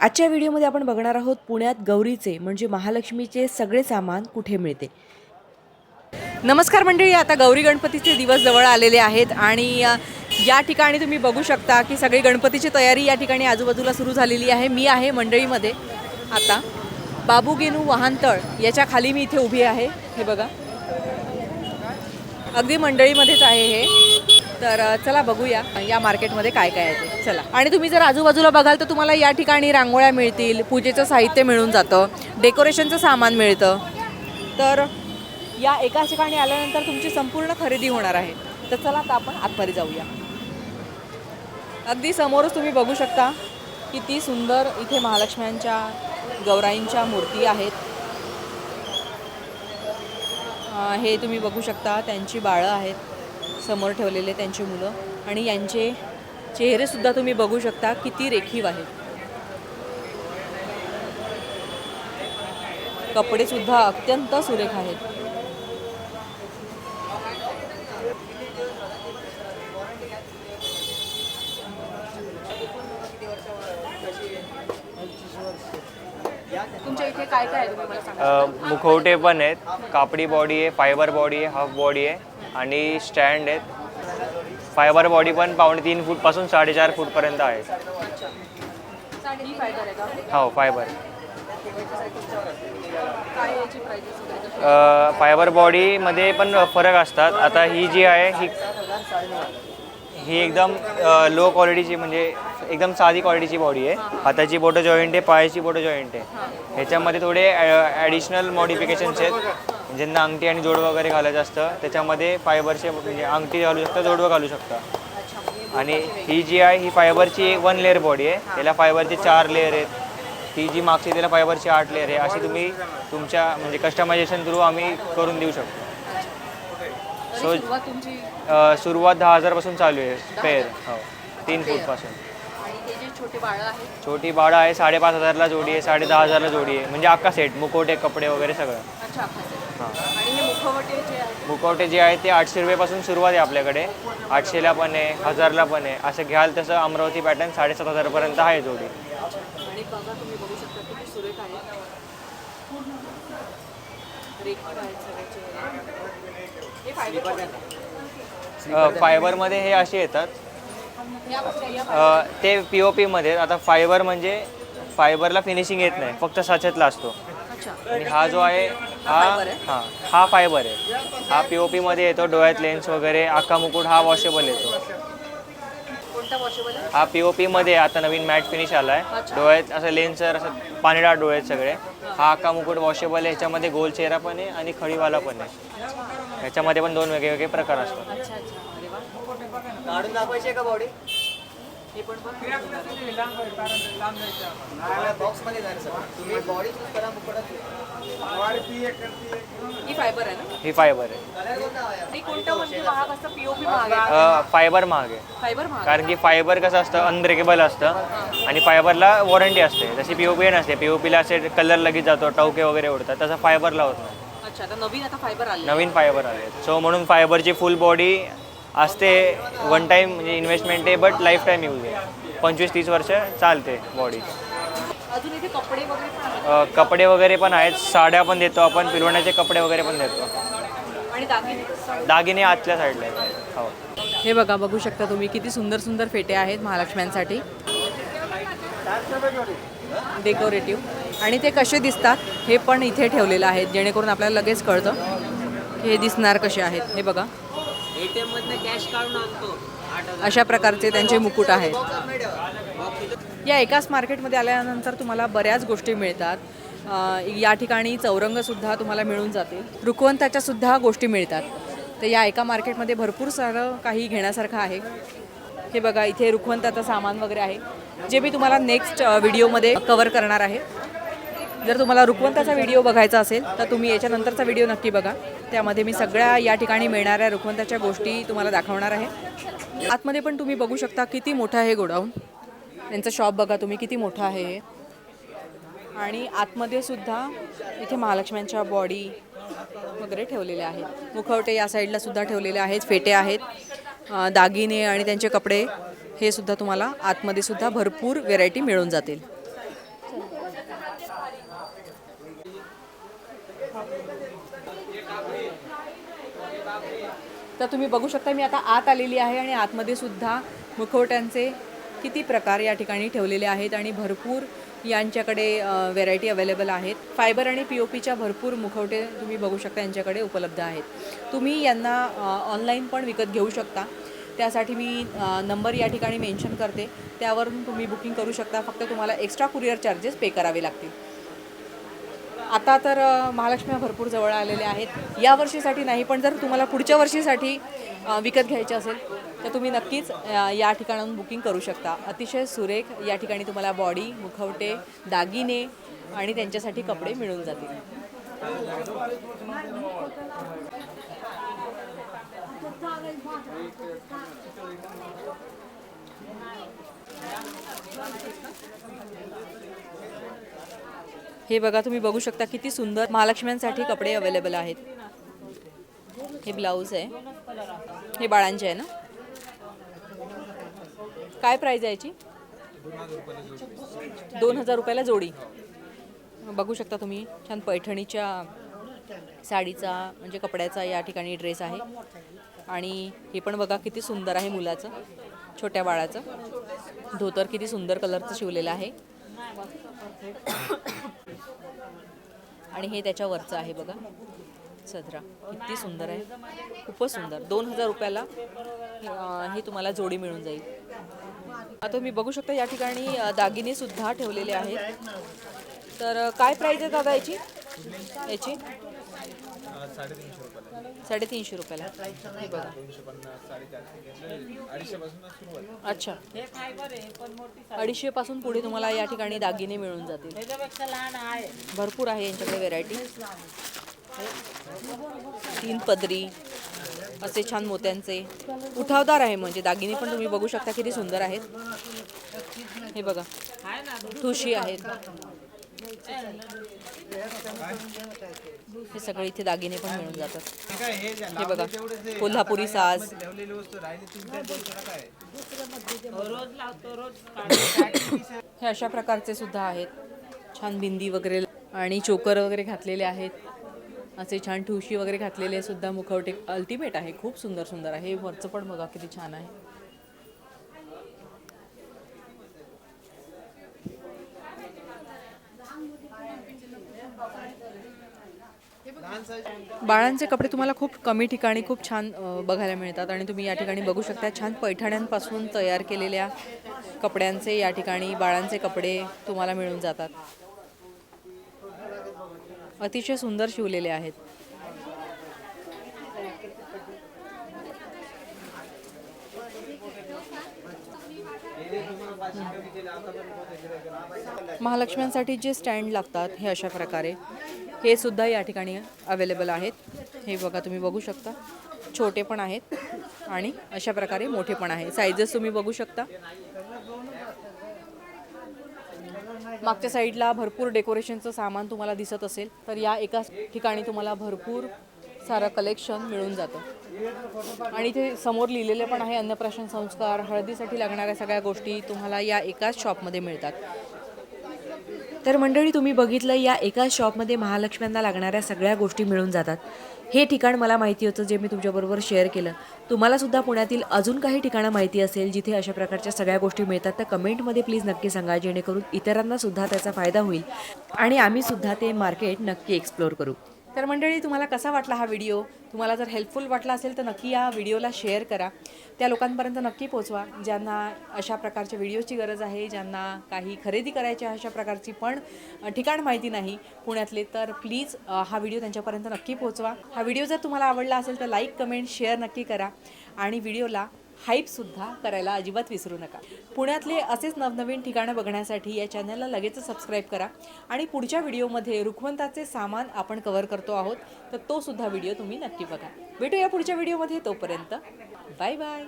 आजच्या व्हिडिओमध्ये आपण बघणार आहोत पुण्यात गौरीचे म्हणजे महालक्ष्मीचे सगळे सामान कुठे मिळते? नमस्कार मंडळी आता गौरी गणपतीचे दिवस जवळ आलेले आहेत आणि अ, या ठिकाणी तुम्ही बघू शकता की सगळी गणपतीची तयारी या ठिकाणी आजूबाजूला सुरू झालेली आहे. मी आहे मंडळीमध्ये. आता बाबू गेनू वाहनतळ याच्या खाली मी इथे उभी आहे. हे बघा. अगदी मंडळीमध्येच आहे हे. तर चला बघूया या मार्केटमध्ये काय काय आहे ते. चला. आणि तुम्ही जर आजूबाजूला बघाल तर तुम्हाला या ठिकाणी रांगोळ्या मिळतील पूजेचं साहित्य मिळून जातं डेकोरेशनचं सामान मिळतं. तर या एका ठिकाणी आल्यानंतर तुमची संपूर्ण खरेदी होणार आहे. तर चला आता आपण आतमध्ये जाऊया. अगदी समोरच तुम्ही बघू शकता किती सुंदर इथे महालक्ष्म्यांच्या गौराईंच्या मूर्ती आहेत. हे तुम्ही बघू शकता त्यांची बाळं आहेत. समोर ठेवलेले त्यांची मुलं. आणि यांचे चेहरेसुद्धा तुम्ही बघू शकता किती रेखीव आहेत. कपडेसुद्धा अत्यंत सुरेख आहेत. तुमच्या इथे काय काय आहे तुम्ही मला सांगा. अ, मुखवटे पण आहेत. कापडी बॉडी आहे फायबर बॉडी आहे हाफ बॉडी आहे. आणि स्टँड आहेत. फायबर बॉडी पण पावणे तीन फूटपासून साडेचार फूटपर्यंत आहे. ही फायबर? फायबर बॉडीमध्ये पण फरक असतात. आता ही जी आहे ही ही एकदम लो क्वालिटीची म्हणजे एकदम साधी क्वालिटीची बॉडी आहे. हाताची बोटं जॉईंट आहे पायाची बोटं जॉईंट आहे. ह्याच्यामध्ये थोडे ॲडिशनल मॉडिफिकेशन्स आहेत. ज्यांना अंगठी आणि जोडवं वगैरे घालायचं असतं. त्याच्यामध्ये फायबरचे म्हणजे अंगठी घालू शकता जोडवं घालू शकता. म्हणजे आणि ही जी आहे ही फायबरची वन लेअर बॉडी आहे. त्याला फायबरचे चार लेअर आहेत. ती जी मागची त्याला फायबरची आठ लेअर आहे. अशी तुम्ही तुमच्या म्हणजे कस्टमायझेशन थ्रू आम्ही करून देऊ शकतो. सो- सुरुवात दहा हजारपासून चालू आहे. पेअर हो. तीन फूटपासून. छोटे बाळं आहे साडेपाच हजारला जोडी आहे साडे दहा हजारला जोडी आहे. म्हणजे अख्खा सेट मुकोटे कपडे वगैरे सगळं. हां. आणि हे मुखवटे जे आहेत? मुखवटे जे आहे ते आठशे रुपयापासून सुरुवात आहे आपल्याकडे. आठशेला पण आहे हजारला पण आहे. असं घ्याल तसं अमरावती पॅटर्न साडेसात हजारपर्यंत आहे जोडी. आणि बघा तुम्ही बघू शकता किती सुरेख आहे. रेखीव आहेत. सगळे चेहरे. हे फायबर? अ, फायबरमध्ये हे असे येतात. या बघा, या अ, ते पी ओ पीमध्ये आता फायबर म्हणजे फायबरला फिनिशिंग येत नाही. फक्त साच्यातला असतो. अच्छा. आणि हा जो आहे हा फायबर आहे? हा हा फायबर आहे. हा पी ओ पीमध्ये येतो डोळ्यात लेन्स वगैरे अख्खा मुकुट हा वॉशेबल येतो. कोणता वॉशेबल आहे? हा पी ओ पीमध्ये आता नवीन मॅट फिनिश आला आहे अच्छा. डोळ्यात असं लेन्सर असं पाणीडाळ डोळे आहेत सगळे. हा. अख्खा मुकुट वॉशेबल आहे ह्याच्यामध्ये गोल चेहरा पण आहे आणि खडीवाला पण आहे. ह्याच्यामध्ये पण दोन वेगळे वेगळे प्रकार असतात. अच्छा अच्छा. अरे वा. काढून दाखवायची का बॉडी हे पण बघ. बॉक्समध्ये जाईल सर तुम्ही बॉडी चूज करा मुकुटात ही फायबर आहे ना? ही फायबर आहे. आणि कोणतं म्हणजे महाग असतं? पीओपी महाग आहे. अ, फायबर महाग आहे. फायबर महाग कारण की फायबर कसं असतं? अनब्रेकेबल असतं. आणि फायबरला वॉरंटी असते. जशी पी ओ पी नसते पी ओ पीला असे कलर लगेच जातो टवके वगैरे उडतात. तसं फायबरला होत नाही. नवीन आता फायबर आले नवीन फायबर आले सो म्हणून फायबरची फुल बॉडी असते वन टाईम म्हणजे इन्व्हेस्टमेंट आहे बट लाईफ टाईम यूज आहे. पंचवीस तीस वर्ष चालते बॉडी अजून इथे कपडे वगैरे पण आहेत? कपडे वगैरे पण आहेत. साड्या पण देतो आपण पिलवण्याचे कपडे वगैरे पण देतो. आणि दागिने? दागिने आतल्या साईडला आहेत. हो. हे बघा बघू शकता तुम्ही किती सुंदर सुंदर फेटे आहेत महालक्ष्म्यांसाठी. डेकोरेटिव्ह आणि ते कसे दिसतात हे पण इथे ठेवलेलं आहे जेणेकरून आपल्याला लगेच कळतं की हे दिसणार कसे आहेत. हे बघा. एटीएम मधनं कॅश काढून आणतो. अशा प्रकारचे त्यांचे मुकुट आहेत. या एकाच मार्केटमध्ये आल्यानंतर तुम्हाला बऱ्याच गोष्टी मिळतात. या ठिकाणी चौरंगसुद्धा तुम्हाला मिळून जाते रुखवंताच्यासुद्धा गोष्टी मिळतात. तर या एका मार्केटमध्ये भरपूर सारं काही घेण्यासारखं आहे. हे बघा इथे रुखवंताचं सामान वगैरे आहे. जे मी तुम्हाला नेक्स्ट व्हिडिओमध्ये कवर करणार आहे. जर तुम्हाला रुखवंताचा व्हिडिओ बघायचा असेल तर तुम्ही याच्यानंतरचा व्हिडिओ नक्की बघा. त्यामध्ये मी सगळ्या या ठिकाणी मिळणाऱ्या रुखवंताच्या गोष्टी तुम्हाला दाखवणार आहे. आतमध्ये पण तुम्ही बघू शकता किती मोठं आहे गोडाऊन. त्यांचं शॉप बघा तुम्ही किती मोठं आहे हे. आणि आतमध्ये सुद्धा इथे महालक्ष्म्यांच्या बॉडी वगैरे ठेवलेले आहेत. मुखवटे या साईडला सुद्धा ठेवलेले आहेत फेटे आहेत दागिने आणि त्यांचे कपडे. हे सुद्धा तुम्हाला आतमध्ये सुद्धा भरपूर व्हेरायटी मिळून जातील. तर तुम्ही बघू शकता मी आता आत आलेली आहे आणि आतमध्ये सुद्धा मुखवट्यांचे किती प्रकार या ठिकाणी ठेवलेले आहेत आणि भरपूर यांच्याकडे व्हेरायटी अवेलेबल आहेत. फायबर आणि पी ओ पीच्या भरपूर मुखवटे तुम्ही बघू शकता यांच्याकडे उपलब्ध आहेत. तुम्ही यांना ऑनलाईन पण विकत घेऊ शकता. त्यासाठी मी नंबर या ठिकाणी मेन्शन करते. त्यावरून तुम्ही बुकिंग करू शकता. फक्त तुम्हाला एक्स्ट्रा कुरिअर चार्जेस पे करावे लागतील. आता तर महालक्ष्मी महालक्ष्म्या भरपूर जवळ आलेल्या आहेत. या वर्षीसाठी नाही पण जर तुम्हाला पुढच्या वर्षीसाठी विकत घ्यायचे असेल तर तुम्ही नक्कीच या ठिकाणाहून बुकिंग करू शकता. अतिशय सुरेख या ठिकाणी तुम्हाला बॉडी मुखवटे दागिने आणि त्यांच्यासाठी कपडे मिळून जातील. हे बघा तुम्ही बघू शकता किती सुंदर महालक्ष्म्यांसाठी कपडे अवेलेबल आहेत. हे ब्लाऊज आहे. हे बाळांचे आहे ना? काय प्राइस आहे याची? दोन हजार रुपयाला जोडी. बघू शकता तुम्ही छान पैठणीच्या साडीचा म्हणजे कपड्याचा या ठिकाणी ड्रेस आहे. आणि हे पण बघा किती सुंदर आहे मुलाचं. छोट्या बाळाचं. धोतर किती सुंदर कलरचं शिवलेलं आहे. आणि हे त्याच्यावरचं आहे बघा. सदरा. किती सुंदर आहे. खूपच सुंदर. दोन हजार रुपयाला हे ही तुम्हाला जोडी मिळून जाईल. आता तुम्ही बघू शकता या ठिकाणी दागिनेसुद्धा दागिने सुद्धा ठेवलेले आहेत. तर काय प्राईज आहे दादा याची? याची? साडेतीनशे रुपयाला. हे बघा. अच्छा. अडीचशे पासून पुढे तुम्हाला या ठिकाणी दागिने मिळून जातील. भरपूर आहे यांच्याकडे व्हेरायटी तीन पदरी असे छान मोत्यांचे. उठावदार आहे म्हणजे. दागिने पण तुम्ही बघू शकता किती सुंदर आहेत. हे बघा. ठुशी आहेत. हे सगळे इथे दागिने पण मिळून जातात. हे बघा कोल्हापुरी साज. हे अशा प्रकारचे सुद्धा आहेत. छान बिंदी वगैरे आणि चोकर वगैरे घातलेले आहेत. असे छान ठुशी वगैरे घातलेले सुद्धा मुखवटे. अल्टिमेट आहे खूप सुंदर सुंदर आहे. वरचं पण बघा किती छान आहे. बाळांचे कपडे तुम्हाला खूप कमी ठिकाणी खूप छान बघायला मिळतात आणि तुम्ही या ठिकाणी बघू शकता छान पैठण्यांपासून तयार केलेल्या कपड्यांचे या ठिकाणी बाळांचे कपडे तुम्हाला मिळून जातात. अतिशय सुंदर शिवलेले आहेत. महालक्ष्म्यांसाठी जे स्टँड लागतात हे अशा प्रकारे. हे सुद्धा या ठिकाणी अवेलेबल आहेत. हे बघा तुम्ही बघू शकता. छोटे पण आहेत आणि अशा प्रकारे मोठे पण आहे साईजेस तुम्ही बघू शकता. मागच्या साईडला भरपूर डेकोरेशनचं सामान तुम्हाला दिसत असेल तर या एकाच ठिकाणी तुम्हाला भरपूर सारं कलेक्शन मिळून जातं. आणि इथे समोर लिहिलेलं पण आहे अन्नप्राशन संस्कार. हळदीसाठी लागणाऱ्या सगळ्या गोष्टी तुम्हाला या एकाच शॉपमध्ये मिळतात. तर मंडळी तुम्ही बघितलं या एकाच शॉपमध्ये महालक्ष्म्यांना लागणाऱ्या सगळ्या गोष्टी मिळून जातात. हे ठिकाण मला माहिती होतं जे मी तुमच्याबरोबर शेअर केलं. तुम्हालासुद्धा पुण्यातील अजून काही ठिकाणं माहिती असेल जिथे अशा प्रकारच्या सगळ्या गोष्टी मिळतात तर कमेंटमध्ये प्लीज नक्की सांगा जेणेकरून इतरांनासुद्धा त्याचा फायदा होईल. आणि आम्हीसुद्धा ते मार्केट नक्की एक्सप्लोअर करू. तर मंडळी तुम्हाला कसा वाटला हा व्हिडिओ? तुम्हाला जर हेल्पफुल वाटला असेल तर नक्की या व्हिडिओला शेअर करा. त्या लोकांपर्यंत नक्की पोचवा ज्यांना अशा प्रकारच्या व्हिडिओची गरज आहे ज्यांना काही खरेदी करायची अशा प्रकारची पण ठिकाण माहिती नाही पुण्यातले तर प्लीज हा व्हिडिओ त्यांच्यापर्यंत नक्की पोचवा हा व्हिडिओ जर तुम्हाला आवडला असेल तर लाईक कमेंट शेअर नक्की करा. आणि व्हिडिओला हाईपसुद्धा करायला अजिबात विसरू नका. पुण्यातले असेच नवनवीन ठिकाणं बघण्यासाठी या चॅनलला लगेच सबस्क्राईब करा आणि पुढच्या व्हिडिओमध्ये रुखवंताचे सामान आपण कव्हर करतो आहोत तर तो सुद्धा व्हिडिओ तुम्ही नक्की बघा. भेटूया पुढच्या व्हिडिओमध्ये तोपर्यंत. Bye bye